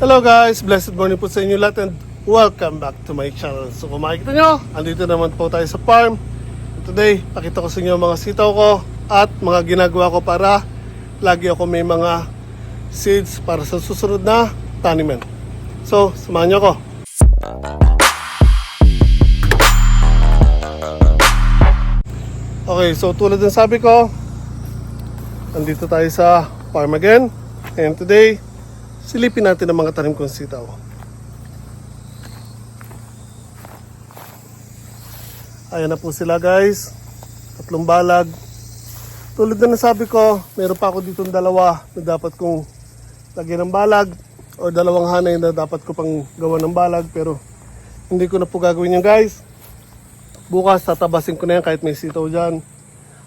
Hello guys, blessed morning po sa inyo lahat and welcome back to my channel. So kung makikita nyo, andito naman po tayo sa farm. Today, pakita ko sa inyo mga sitaw ko at mga ginagawa ko para lagi ako may mga seeds para sa susunod na taniman. So, samahan nyo ako. Okay, so tulad ng sabi ko, andito tayo sa farm again. And today, silipin natin ang mga tanim kong sitaw. Ayan na po sila guys. Tatlong balag. Tulad na nasabi ko, meron pa ako ditong dalawa na dapat kong lagyan ng balag o dalawang hanay na dapat ko pang gawa ng balag pero hindi ko na po gagawin yan guys. Bukas tatabasin ko na yan kahit may sitaw dyan.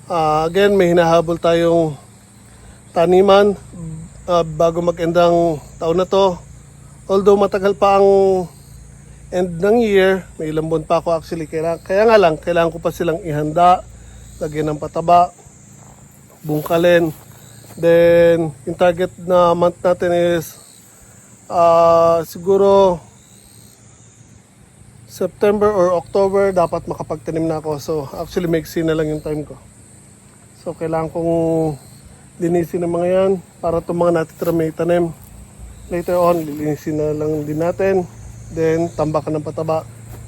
Ah, again, may hinahabol tayong taniman ah, bago mag-endang taon na to. Although matagal pa ang end ng year, may ilang buwan pa ako actually. Kaya, kaya nga lang, kailangan ko pa silang ihanda, lagyan ng pataba, bungkalin. Then, yung target na month natin is ah, siguro September or October dapat makapagtanim na ako. So, actually, maiksi na lang yung time ko. So, kailangan kong linisin ng mga yan para itong mga natitira may tanim. Later on, lilinisin na lang din natin. Then, tambakan ng pataba.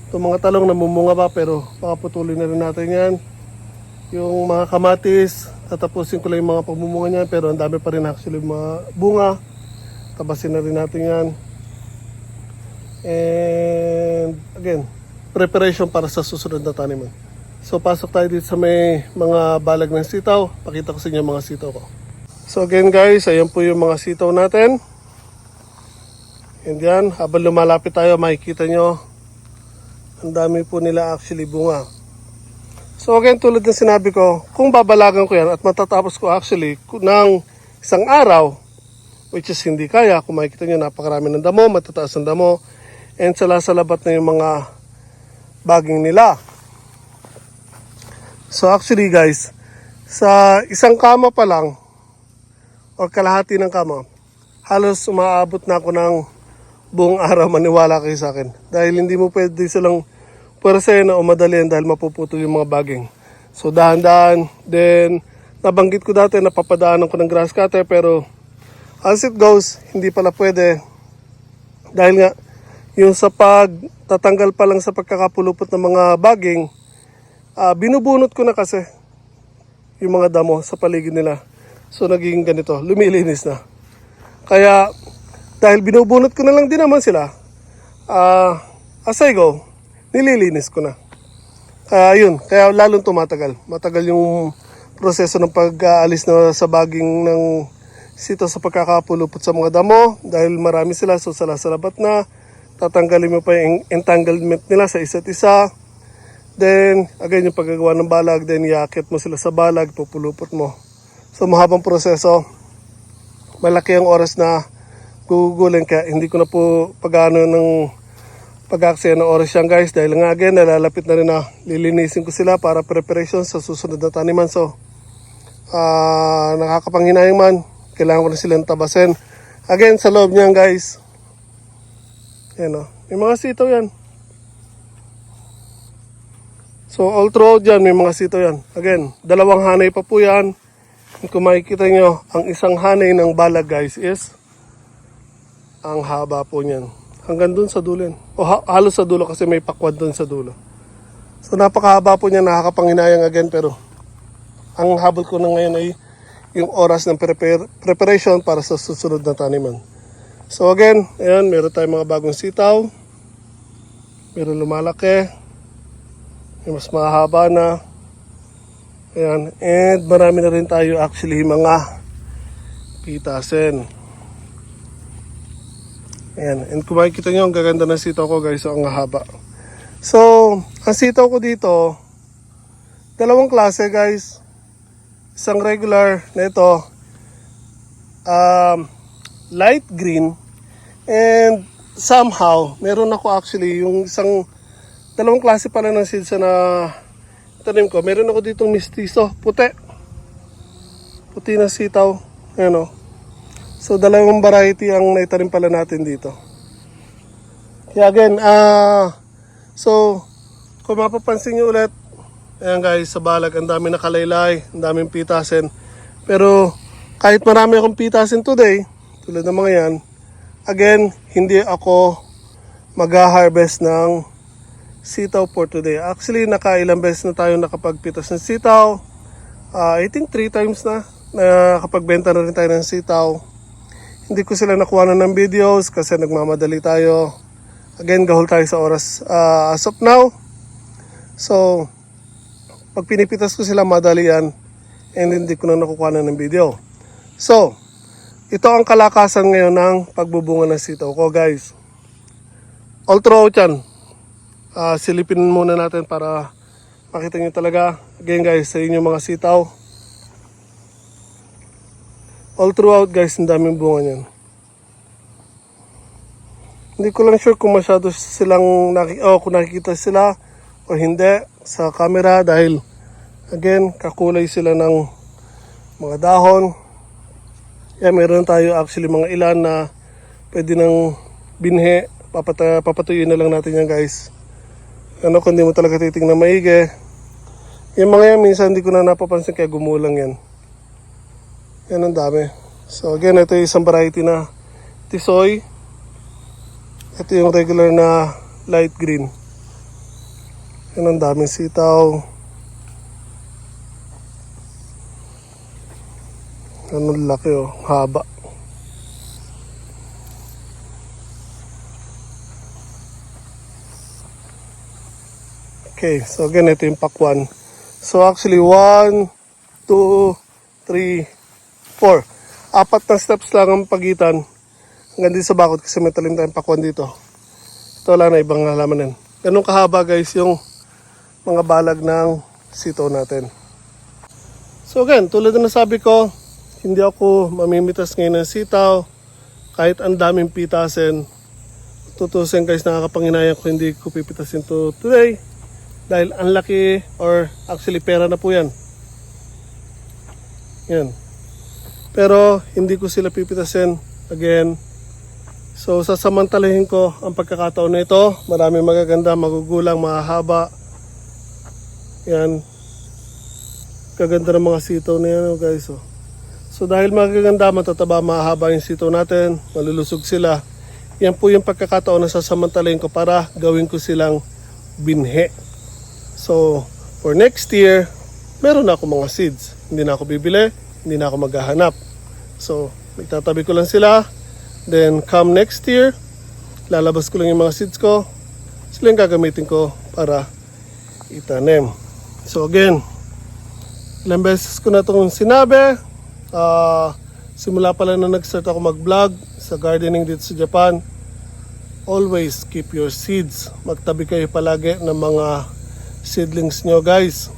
Itong mga talong namumunga pa pero pakaputuloy na rin natin yan. Yung mga kamatis, tatapusin ko lang yung mga pagmumunga niyan pero ang dami pa rin actually mga bunga. Tabasin na rin natin yan. And again, preparation para sa susunod na taniman. So pasok tayo dito sa may mga balag ng sitaw. Pakita ko sa inyo mga sitaw ko. So again guys, ayan po yung mga sitaw natin. And yan, habang lumalapit tayo, makikita nyo, ang dami po nila actually bunga. So again, tulad ng sinabi ko, kung babalagan ko yan at matatapos ko actually ng isang araw, which is hindi kaya, kung makikita nyo, napakarami ng damo, matataas ng damo, and salasalabat na yung mga baging nila. So actually guys, sa isang kama pa lang, o kalahati ng kama, halos umaabot na ako ng buong araw maniwala kayo sa akin. Dahil hindi mo pwede silang pwersahin na umadalian dahil mapuputol yung mga baging. So dahan-dahan, then nabanggit ko dati na papadaanan ko ng grass cutter pero as it goes, hindi pala pwede. Dahil nga, yung sa pagtatanggal pa lang sa pagkakapulupot ng mga baging, ah, binubunot ko na kasi yung mga damo sa paligid nila. So naging ganito, lumilinis na. Kaya dahil binubunot ko na lang din naman sila, ah as I go, nililinis ko na. Kaya yun, kaya lalong tumatagal. Matagal yung proseso ng pag-aalis na sa baging ng sito sa pagkakapulupot sa mga damo dahil marami sila so salasalabat na tatanggalin mo pa yung entanglement nila sa isa't isa then again yung paggagawa ng balag then iakit mo sila sa balag pupulupot mo. So mahabang proseso. Malaki ang oras na gugugulin kaya hindi ko na po pag-ano ng pag-aksaya ng oras yan guys. Dahil nga again nalalapit na rin na lilinisin ko sila para preparation sa susunod na taniman. So ah nakakapanghinayang man. Kailangan ko na silang tabasin. Again sa loob niyan guys. Yan o may mga sitaw yan so all throughout yan may mga sitaw yan again dalawang hanay pa po yan kung makikita nyo ang isang hanay ng balag guys is ang haba po niyan hanggang dun sa dulo o ha- halos sa dulo kasi may pakwad dun sa dulo so napakahaba po niya nakakapanghinayang again pero ang habol ko na ngayon ay yung oras ng prepare, preparation para sa susunod na taniman. So again, ayan, meron tayong mga bagong sitaw. Meron lumalaki. May mas mahaba na. Ayan, and marami na rin tayo actually mga pitasin. Ayan, and kung makikita nyo, ang gaganda ng sitaw ko guys, so ang haba. So, ang sitaw ko dito, dalawang klase guys isang regular na ito um, light green and somehow meron ako actually yung isang dalawang klase pala ng seeds na tanim ko meron ako ditong mistiso puti puti na sitaw ano So dalawang variety ang naitanim pala natin dito. Kaya again, ah so kung mapapansin nyo ulit, ayan guys, sa balag, ang dami nakalaylay, ang daming pitasin. Pero kahit marami akong pitasin today, tulad ng mga yan, again, hindi ako mag-harvest ng sitaw for today. Actually, nakailang beses na tayo nakapagpitas ng sitaw. Ah, I think three times na nakapagbenta na rin tayo ng sitaw. Hindi ko sila nakuha na ng videos kasi nagmamadali tayo. Again, gahol tayo sa oras ah, as of now. So, pag pinipitas ko sila madali yan and hindi ko na nakukuha na ng video. So, ito ang kalakasan ngayon ng pagbubunga ng sitaw ko guys. All throughout yan. Ah, silipin muna natin para makita nyo talaga. Again guys, sa inyong mga sitaw. All throughout guys, ang daming bunga niyan. Hindi ko lang sure kung masyado silang naki oh, kung nakikita sila o hindi sa camera dahil again, kakulay sila ng mga dahon. Yeah, meron tayo actually mga ilan na pwede nang binhe. Papata, na lang natin yan guys. Ano kung di mo talaga titingnan maigi. Yung mga yan, minsan hindi ko na napapansin kaya gumulang yan. Yan ang dami. So again, ito yung isang variety na tisoy. Ito yung regular na light green. Yan ang daming sitaw. Ano laki oh, haba. Okay, so again, ito yung pakwan. So actually, 1, 2, 3, 4. Apat na steps lang ang pagitan. Hanggang dito sa bakod kasi may talim tayong pakwan dito. Ito wala na ibang halaman yan. Ganun kahaba guys yung mga balag ng sitaw natin. So again, tulad na nasabi ko, hindi ako mamimitas ngayon ng sitaw. Kahit ang daming pitasin. Tutusin guys, nakakapanginaya ko hindi ko pipitasin to today. Dahil ang laki or actually pera na po yan. Yan. Pero hindi ko sila pipitasin again. So sasamantalahin ko ang pagkakataon na ito. Maraming magaganda, magugulang, mahahaba. Yan. Kaganda ng mga sitaw na yan oh, guys. Oh. So dahil magaganda, matataba, mahahaba yung sitaw natin, malulusog sila. Yan po yung pagkakataon na sasamantalahin ko para gawin ko silang binhe. So, for next year, meron na ako mga seeds. Hindi na ako bibili, hindi na ako maghahanap. So, itatabi ko lang sila. Then, come next year, lalabas ko lang yung mga seeds ko. Sila yung gagamitin ko para itanim. So, again, ilang beses ko na itong sinabi. Ah, simula pa lang na nag-start ako mag-vlog sa gardening dito sa Japan. Always keep your seeds. Magtabi kayo palagi ng mga seedlings nyo guys.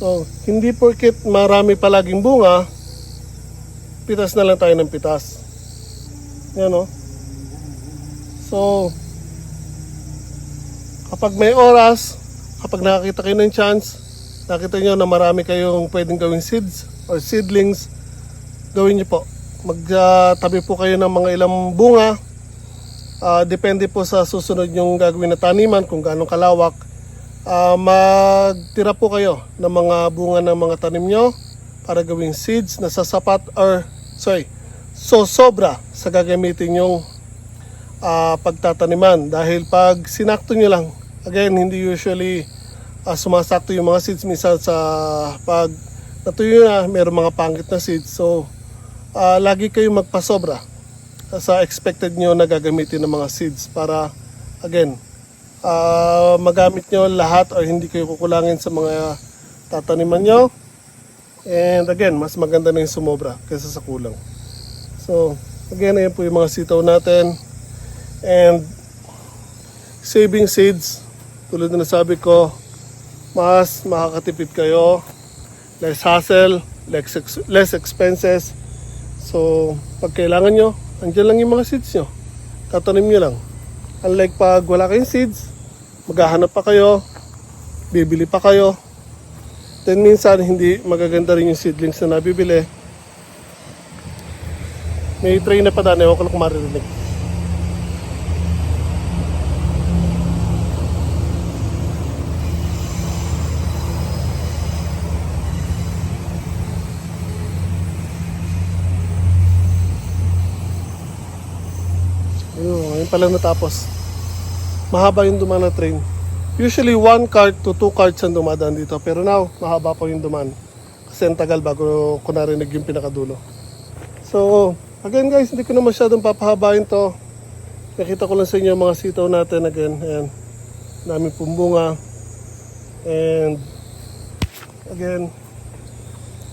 So, hindi porket marami palaging bunga, pitas na lang tayo ng pitas. Yan o. So, kapag may oras, kapag nakakita kayo ng chance, nakita nyo na marami kayong pwedeng gawing seeds or seedlings, gawin nyo po. Magtabi po kayo ng mga ilang bunga. Ah, depende po sa susunod yung gagawin na taniman, kung gaano kalawak. Ah, magtira po kayo ng mga bunga ng mga tanim nyo para gawing seeds na sasapat or, sorry, so sobra sa gagamitin yung ah, pagtataniman. Dahil pag sinakto nyo lang, again, hindi usually ah, sumasakto yung mga seeds. Minsan sa pag natuyo na, mayroong mga pangit na seeds. So, ah, lagi kayong magpasobra sa expected nyo na gagamitin ng mga seeds para again ah, magamit nyo lahat or hindi kayo kukulangin sa mga tataniman nyo. And again mas maganda na yung sumobra kaysa sa kulang. So again ayan po yung mga sitaw natin. And saving seeds tulad na nasabi ko mas makakatipid kayo. Less hassle less, ex- less expenses So, pag kailangan nyo, andyan lang yung mga seeds nyo. Tatanim nyo lang. Unlike pag wala kayong seeds, maghahanap pa kayo, bibili pa kayo. Then minsan hindi magaganda rin yung seedlings na nabibili. May train na padaan, ewan ko lang maririnig. Ayun, ngayon pa lang natapos. Mahaba yung dumaan na train. Usually one cart to two carts ang dumadaan dito. Pero now, mahaba pa yung dumaan. Kasi ang tagal bago ko narinig yung pinakadulo. So, again guys, hindi ko na masyadong papahabain to. Nakita ko lang sa inyo mga sitaw natin again. Ayan. Namin pong bunga. And again,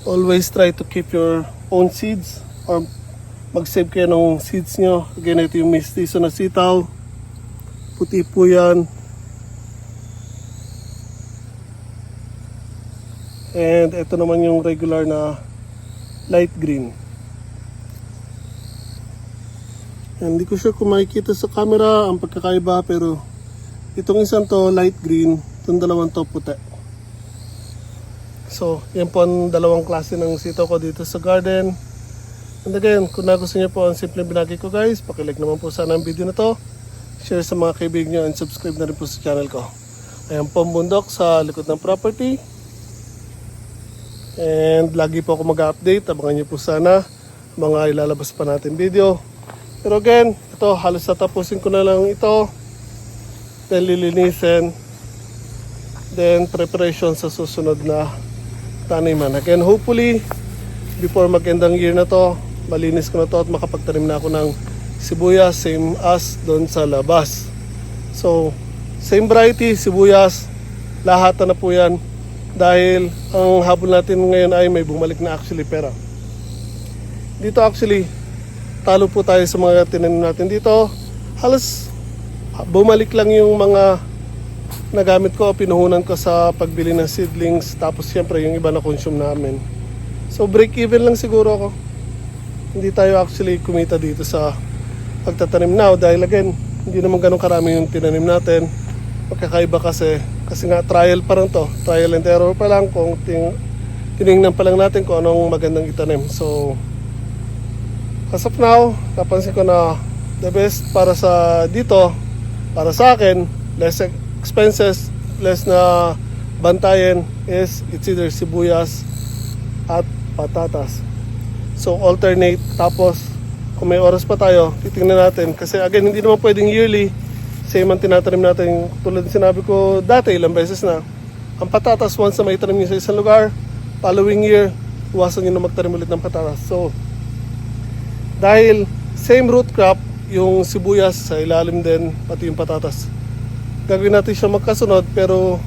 always try to keep your own seeds or mag-save kayo ng seeds nyo. Again, ito yung mestizo na sitaw. Puti po yan. And ito naman yung regular na light green. And hindi ko sure kung makikita sa camera ang pagkakaiba pero itong isang to light green, itong dalawang to puti. So, yan po ang dalawang klase ng sitaw ko dito sa garden. And again, kung nagustuhan niyo po ang simpleng binagi ko guys, pakilike naman po sana ang video na to. Share sa mga kaibigan niyo and subscribe na rin po sa channel ko. Ayan po bundok sa likod ng property. And lagi po ako mag-update. Abangan niyo po sana mga ilalabas pa natin video. Pero again, ito halos tatapusin ko na lang ito. Then lilinisin. Then preparation sa susunod na taniman. Again, hopefully, before mag-end ang year na to, malinis ko na to at makapagtanim na ako ng sibuyas, same as doon sa labas. So, same variety, sibuyas, lahat na po yan. Dahil ang habol natin ngayon ay may bumalik na actually pera. Dito actually, talo po tayo sa mga tinanim natin dito. Halos bumalik lang yung mga nagamit ko, pinuhunan ko sa pagbili ng seedlings. Tapos siyempre yung iba na consume namin. So break even lang siguro ako. Hindi tayo actually kumita dito sa pagtatanim now dahil again, hindi naman ganun karami yung tinanim natin. Pagkakaiba kasi, kasi nga trial pa rin to. Trial and error pa lang kung ting, tinignan pa lang natin kung anong magandang itanim. So, as of now, napansin ko na the best para sa dito, para sa akin, less expenses, less na bantayan is it's either sibuyas at patatas. So alternate tapos kung may oras pa tayo, titingnan natin. Kasi again hindi naman pwedeng yearly. Same ang tinatanim natin. Tulad ng sinabi ko dati ilang beses na. Ang patatas once na may tanim nyo sa isang lugar following year iwasan nyo na magtanim ulit ng patatas. So dahil same root crop yung sibuyas sa ilalim din pati yung patatas. Gagawin natin siya magkasunod pero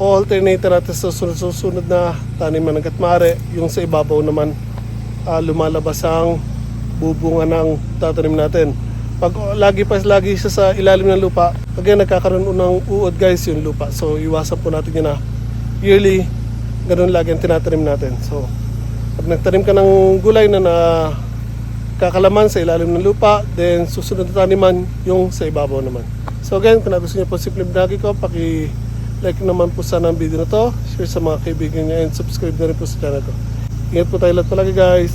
o-alternate natin sa sunod, susunod na taniman hanggat maaari yung sa ibabaw naman ah, lumalabas ang bubunga ng tatanim natin. Pag lagi pa lagi siya sa ilalim ng lupa again nagkakaroon ng uod guys yung lupa. So iwasan po natin yun na yearly ganun lagi ang tinatanim natin. So pag nagtanim ka ng gulay na na kakalaman sa ilalim ng lupa, then susunod na taniman yung sa ibabaw naman. So again, kung gusto niyo po simple vlog ko, paki-like naman po sana ang video na to, share sa mga kaibigan niyo, and subscribe na rin po sa channel ko. Ingat po tayo lahat palagi guys!